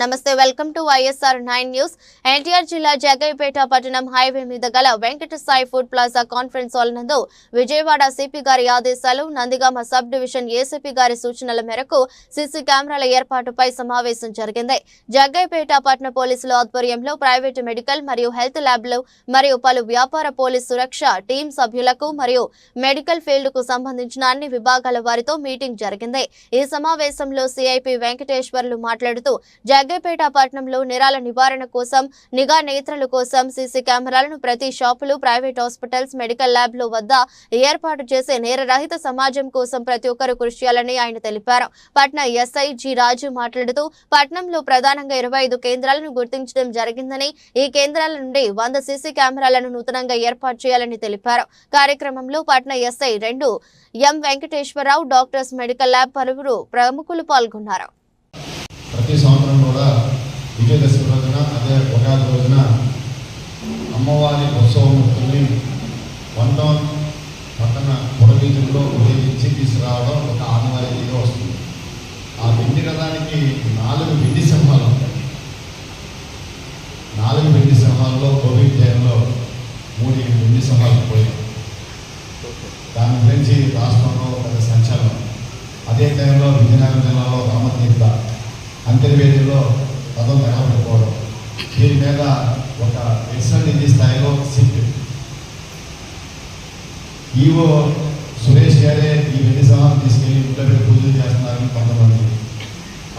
నమస్తే welcome to YSR nine news. NTR జిల్లా జగ్గైపేట పట్టణం హైవే మీద గల Venkata Sai food plaza conference hall నందు విజయవాడ సిపి గారి ఆదేశాలు నందిగామ సబ్ డివిజన్ ఏసీపీ గారి సూచనల మేరకు సీసీ కెమెరాల ఏర్పాటుపై సమావేశం జరిగింది. జగ్గైపేట పట్టణ పోలీసుల ఆధ్వర్యంలో ప్రైవేటు మెడికల్ మరియు హెల్త్ ల్యాబ్లు మరియు పలు వ్యాపార పోలీస్ సురక్ష టీం సభ్యులకు మరియు మెడికల్ ఫీల్డ్కు సంబంధించిన అన్ని విభాగాల వారితో మీటింగ్ జరిగింది. ఈ సమావేశంలో సిఐపి వెంకటేశ్వర్లు మాట్లాడుతూ జగ్గైపేట పట్టణంలో నిరాల నివారణ కోసం నిఘా నేత్రల కోసం సీసీ కెమెరాలను ప్రతి షాపులు ప్రైవేట్ హాస్పిటల్స్ మెడికల్ ల్యాబ్ల వద్ద ఏర్పాటు చేసే నేరరహిత సమాజం కోసం ప్రతి ఒక్కరు కృషి చేయాలని ఆయన తెలిపారు. పట్న ఎస్ఐ జి రాజు మాట్లాడుతూ పట్నంలో ప్రధానంగా ఇరవై ఐదు కేంద్రాలను గుర్తించడం జరిగిందని ఈ కేంద్రాల నుండి వంద సీసీ కెమెరాలను నూతనంగా ఏర్పాటు చేయాలని తెలిపారు. కార్యక్రమంలో పట్న ఎస్ఐ రెండు M Venkateswara Rao doctors medical lab పలువురు ప్రముఖులు పాల్గొన్నారు. అమ్మవారి ఉత్సవమూర్తుల్ని వన్ డౌన్ పట్టణ పురవీధుల్లో ఉపయోగించి తీసుకురావడం ఒక ఆనవాయితీగా వస్తుంది. ఆ వెండి రథానికి నాలుగు వెండి సింహాలు ఉంటాయి. నాలుగు వెండి సింహాల్లో కోవిడ్ టైంలో మూడు వెండి సింహాలు పోయాయి. దాని గురించి రాష్ట్రంలో ఒక సంచలనం. అదే టైంలో విజయనగరం జిల్లా ఈవో సురేష్ గారే ఈ వెండి సమానం తీసుకెళ్ళి ఇంట్లో పెట్టి పూజలు చేస్తున్నారని కొంతమంది.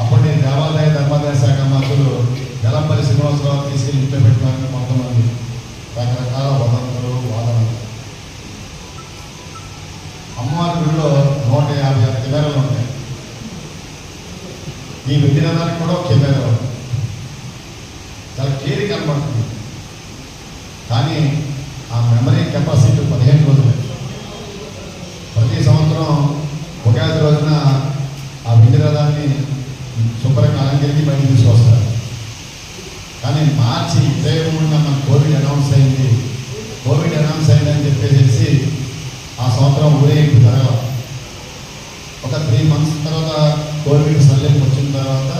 అప్పటి దేవాదాయ ధర్మాదాయ శాఖ మంత్రులు వెలంపల్లి శ్రీనివాసరావు తీసుకెళ్ళి ఇంట్లో పెట్టినారని కొంతమంది. రకరకాల వదంతులు వాదనలు. అమ్మవారి గుడిలో నూట యాభై ఆరు కెమెరాలు ఉంటాయి. ఈ విగ్రహానికి కూడా ఒక కెమెరా ఉంది. చాలా క్లియర్ కనబడుతుంది. కానీ ఆ మెమరీ కెపాసిటీ పదిహేను రోజులు ఊరేగింపు తర్వాత ఒక త్రీ మంత్స్ తర్వాత కోవిడ్ సల్లింపు వచ్చిన తర్వాత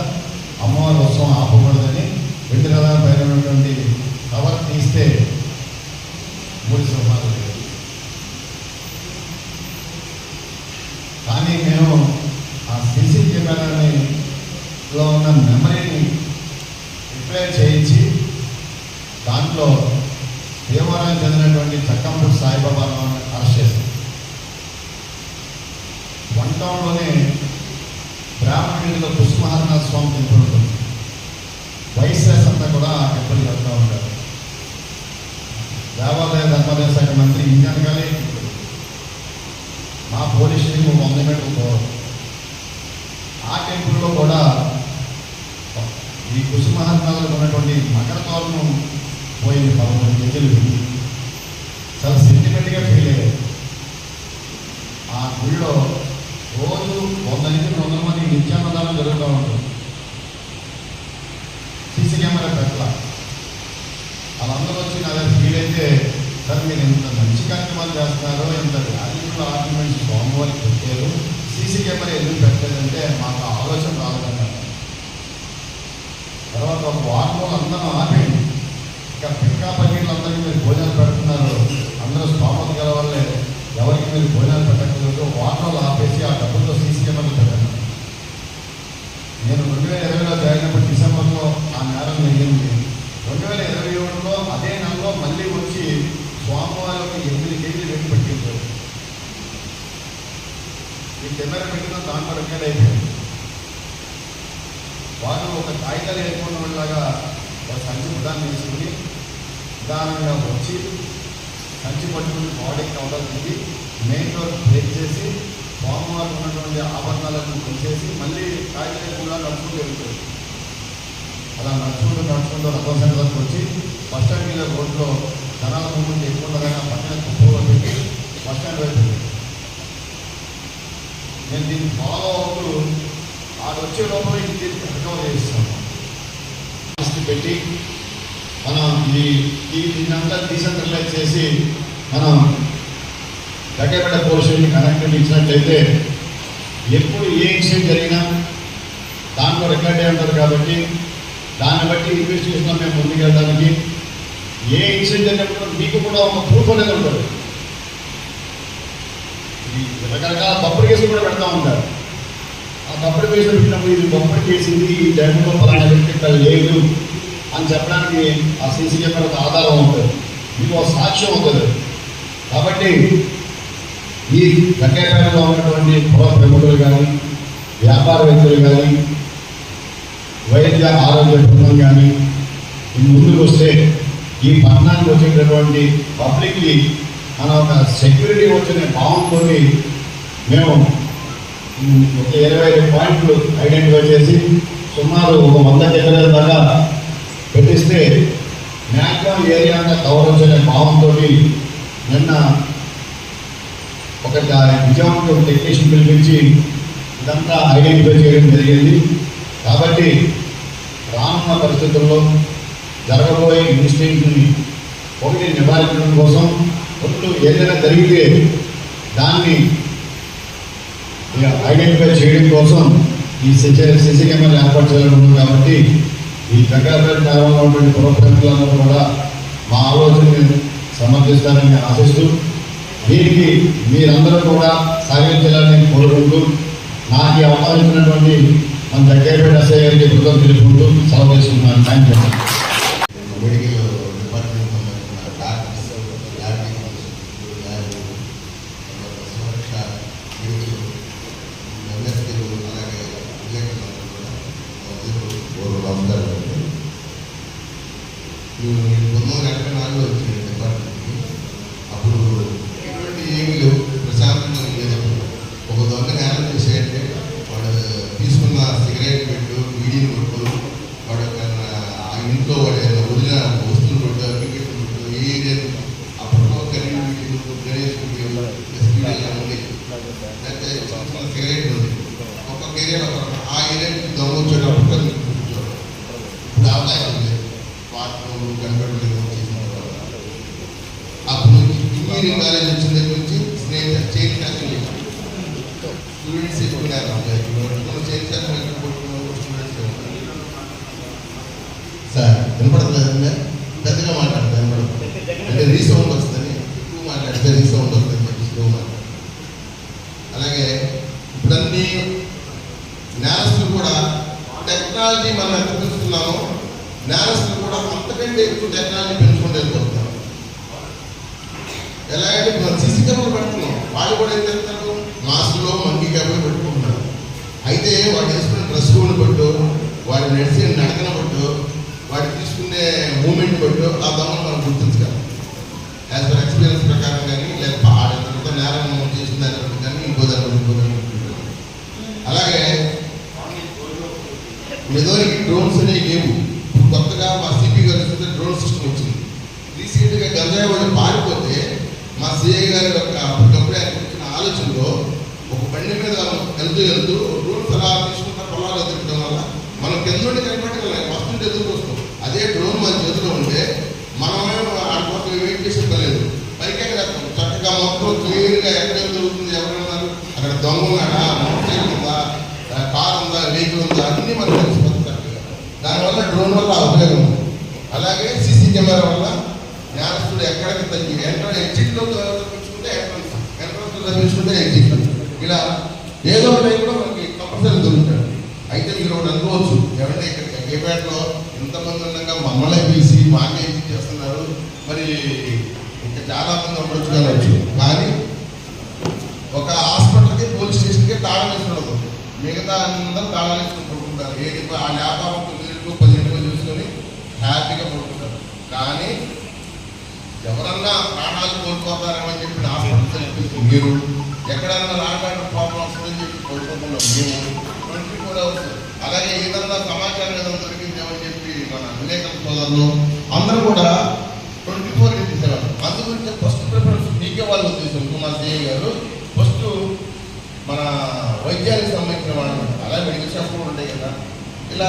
అమ్మవారి ఉత్సవం ఆపకూడదని వెండి రథం పైన ఉన్నటువంటి కవర్ తీస్తే మూడు సింహాలు కానీ మేము ఆ సీసీ కెమెరాని లో ఉన్న మెమరీని రిప్లై చేయించి దాంట్లో భీమవరం చెందినటువంటి చక్కంపూడి సాయిబాబాను అరెస్ట్ చేశాం. వన్ టౌన్లోనే బ్రాహ్మణుడిలో పుష్పమహారనాథ స్వామి టెంపుల్ ఉంటుంది. వైశ్యాస్ అంతా కూడా ఆ టెంపుల్ వెళ్తూ ఉంటారు. దేవాలయ ధర్మాదాయ శాఖ మంత్రి ఇంజనగానే మా పోలీస్ స్టేషన్ వంద మీటర్లు పోవడం ఆ టెంపుల్లో కూడా ఈ కుసుమహర్నాథులకు ఉన్నటువంటి మకర తోరణం పోయింది పదమూడు కేజీలు చాలా సెంటిమెంట్గా ఫీల్ అయ్యారు ఆ గుళ్ళో రోజు వంద నుంచి రెండు వందల మంది నిత్యాన్నదానం జరుగుతూ ఉంటుంది. సీసీ కెమెరా పెట్టాల వాళ్ళందరూ వచ్చి నా దగ్గర ఫీల్ అయితే సార్ మీరు ఇంత మంచి కార్యక్రమాలు చేస్తున్నారు ఇంత వాల్యుబుల్ ఆర్గ్యుమెంట్స్ స్వామివారికి పెట్టారు. సీసీ కెమెరా ఎందుకు పెట్టలేదంటే మాకు ఆలోచన రాలేదన్నారు. తర్వాత ఒక వారం అందరం ఆపేయండి. ఇంకా పిక్కా పన్నీళ్ళందరికీ మీరు భోజనాలు పెడుతున్నారు. అందరూ స్తోమత గల వాళ్ళే. ఎవరికి మీరు భోజనాలు పెట్టకలేదు వారం ఆపేయండి ఆపేసి ఆ డబ్బులతో సీసీ కెమెరాలు పెట్టండి నేను రెండు వేల ఇరవైలో జాయిన్ అయినప్పుడు డిసెంబర్లో ఆ నేరం జరిగింది రెండు వేల ఇరవై ఏడులో అదే నెలలో మళ్ళీ వచ్చి స్వామివారికి ఎనిమిది కేజీలు వెండి పెట్టించారు ఈ కెమెరా దాంట్లో రికార్డ్ అయిపోయింది వారు ఒక కాగితాలు లేకుండా ఉండగా ఒక సంచి ఉదాహరణ తీసుకుని నిదానంగా వచ్చి సంచి పట్టుకుని బాడీకి అవడానికి మెయిన్ డోర్ బ్రేక్ చేసి స్వామివారికి ఉన్నటువంటి ఆభరణాలను తీసేసి మళ్ళీ కాగితాలు కూడా నడుచుకుంటూ వెళ్తారు అలా నడుచుకుంటూ నడుచుకుంటూ రథం సెంటర్కి వచ్చి బస్ స్టాండ్ మీద రోడ్లో జనాల ముందు ఎక్కువ ఉండగా పక్కన కుప్పలో పెట్టి బస్ స్టాండ్ వైపు నేను దీన్ని ఫాలో అవుతూ ఆడు వచ్చే లోపల ఇది రికవర్ చేస్తాను. దృష్టి పెట్టి మనం ఈ దీన్నంతా డీసెంట్రలైజ్ చేసి మనం దగ్గరపడ్డ పోర్షన్ని స్టేషన్ కనెక్టివిటీ ఇచ్చినట్లయితే ఎప్పుడు ఏ ఇన్సిడెంట్ జరిగినా దాంట్లో రికార్డ్ అయి ఉంటారు కాబట్టి దాన్ని బట్టి ఇన్వెస్టిగేషన్ మేము ముందుకెళ్ళడానికి ఏ ఇన్సిడెంట్ అయినప్పుడు మీకు కూడా ఒక ప్రూఫ్ అనేది ఉంటుంది. రకరకాల తప్పుడు కేసులు కూడా పెడతా ఉంటారు ఆ తప్పుడు కేసులు పెట్టినప్పుడు ఇది తప్పుడు కేసు ఈ టైంలో పలానా వ్యక్తి ఇక్కడ లేదు అని చెప్పడానికి ఆ సీసీ కెమెరాకు ఆధారం ఉంటుంది. మీకు ఒక సాక్ష్యం ఉంటుంది. కాబట్టి ఈ గంగేపేటలో ఉన్నటువంటి పుర ప్రముఖులు కానీ వ్యాపారవేత్తలు కానీ వైద్య ఆరోగ్య బృందం కానీ ముందుకు వస్తే ఈ పట్టణానికి వచ్చేటటువంటి పబ్లిక్కి మన ఒక సెక్యూరిటీ వచ్చిన భావంతో మేము ఒక ఇరవై ఐదు పాయింట్లు ఐడెంటిఫై చేసి సుమారు ఒక వంద ఎకరాల దాకా పెట్టిస్తే మ్యాక్సిమం ఏరియా అంతా కవర్ వచ్చే భావంతో నిన్న ఒక విజయవంతం టెక్నీషియన్ పిలిపించి ఇదంతా ఐడెంటిఫై చేయడం జరిగింది. కాబట్టి రానున్న పరిస్థితుల్లో జరగబోయే ఇన్సిడెంట్ని ఒకటి నివారించడం కోసం రెండు ఏదైనా జరిగితే దాన్ని ఇక ఐడెంటిఫై చేయడం కోసం ఈ సిసి కెమెరా ఏర్పాటు చేయడం ఉంది కాబట్టి ఈ జగ్గాపేట నగరంలో ఉన్నటువంటి పురప్రముఖులందరూ కూడా మా ఆలోచనని సమర్థిస్తారని ఆశిస్తూ దీనికి మీరందరూ కూడా సహకరించాలని కోరుకుంటూ నాకు ఈ అవకాశం ఇచ్చినటువంటి మన దగ్గరపేట ఎస్ఐ గారికి కృతజ్ఞతలు తెలుపుకుంటూ సెలవు చేసుకుంటున్నాను థ్యాంక్ యూ దొంగ వచ్చేటప్పుడు అది కూర్చోవడం. ఇప్పుడు అవకాశం ఉంది స్మార్ట్ కంప్యూటర్ చేసిన తర్వాత అప్పుడు ఇంజనీరింగ్ కాలేజ్ వచ్చిన దగ్గర నుంచి స్నేహిత చైన్ క్లాసులు స్టూడెంట్స్ ఎక్కున్నారు ఎక్కువ టెక్నాలజీ పెంచుకుంటూ వెళ్ళిపోతున్నారు ఎలాగంటే మనం సీసీ కెమెరా పెడుతున్నాం వాళ్ళు కూడా ఏం చేస్తారు? మాస్క్లో మంకీ కెమెరా పెట్టుకుంటున్నారు. అయితే వాడు వేసుకునే డ్రెస్ కోడ్ బట్టు వాడు నడిచే నడకన బట్టు వాడు తీసుకునే మూమెంట్ బట్టు ఆ దొంగను మనం గుర్తించగలం. యాజ్ పర్ ఎక్స్పీరియన్స్ ప్రకారం కానీ లేదా ఆడంత నేరం చేసిన బట్టి కానీ ఇంకో బట్టి ఉంటుంది. అలాగే మెదోనికి డ్రోన్స్ అనేవి ఇప్పుడు కొత్తగా మా సిపి గారు చూస్తే డ్రోన్ సిస్టమ్ వచ్చింది రీసెంట్గా గంజాయి వాళ్ళు పారిపోతే మా సిఐ గారి యొక్క అప్పటికప్పుడే ఆయన వచ్చిన ఆలోచనలో ఒక బండి మీద వెళ్తూ వెళ్తూ డ్రోన్స్ అలా తీసుకుంటా పొలాలు ఎదుర్కోవడం వల్ల మనం కింద నుండి కనిపెట్టగలం వస్తుంటే ఎదురుకు వస్తాం అదే డ్రోన్ మన చేతిలో ఉంటే మనమే ఆడ కోసం వెయిట్ చేసే లేదు పైకి ఎక్కడేస్తాం చక్కగా మొత్తం క్లియర్గా ఎక్కడ దొరుకుతుంది ఎవరున్నారు అక్కడ దొంగ ఉన్నాడా మోటార్ సైకిల్ ఉందా ఆ, కార్ ఉందా వెహికల్ ఉందా అన్నీ మనకు తెలిసిపోతుంది చక్కగా దానివల్ల డ్రోన్ వల్ల ఉపయోగం ఉంది అలాగే సీసీ కెమెరా వల్ల నేరస్తుడు ఎక్కడికి ఎలక్ట్రాన్ ఎగ్జిట్లో తప్పించుకుంటే ఎలక్ట్రాన్ ఎంట్రన్స్ తప్పించుకుంటే ఎగ్జిట్ ఇలా ఏదో ఒకటి కూడా మనకి కంపల్సరీ దొరుకుతాడు. అయితే మీరు ఒకటి అనుకోవచ్చు. ఎవరైనా ఇక్కడ గేపేటలో ఎంతమంది ఉండగా మమ్మల్ని పిలిచి మాకే చేస్తున్నారు. మరి ఇంకా చాలా మంది ఉండొచ్చు కావచ్చు. కానీ ఒక హాస్పిటల్కి పోలీస్ స్టేషన్కి తాళం వేసి మిగతా అందరూ తాళం వేసుకుంటుంటారు పడుకుంటారు. ఏది ఆ వ్యాపారం తొమ్మిదింటికి పదింటికి చూసుకొని హ్యాపీగా పడుకుంటారు. కానీ ఎవరన్నా ప్రాణాలు కోల్పోతారేమని చెప్పి హాస్పిటల్ మీరు ఎక్కడన్నా లాంటి ప్రాబ్లం వస్తుందని చెప్పి కోల్పోతున్నాం మేము ట్వంటీ ఫోర్ అవర్స్ అలాగే ఏదన్నా సమాచారం ఏదైనా దొరికిందేమని చెప్పి మన విలేకరుల సోదరులు అందరూ కూడా ట్వంటీ ఫోర్ ఇంటూ సెవెన్ అందుగురించి ఫస్ట్ ప్రిఫరెన్స్ మీకే వాళ్ళు వచ్చేసారు కుమార్ సిఐ గారు ఫస్ట్ మన వైద్యానికి సంబంధించిన వాళ్ళు అలాగే మెడికల్ షాప్ కూడా ఉంటాయి కదా. ఇలా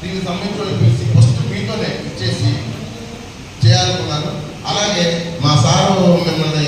దీనికి సంబంధించిన వాళ్ళు పిలిచి ఫస్ట్ మీతోనే ఇచ్చేసి చేయాలనుకున్నాను అలాగే మా సారు మిమ్మల్ని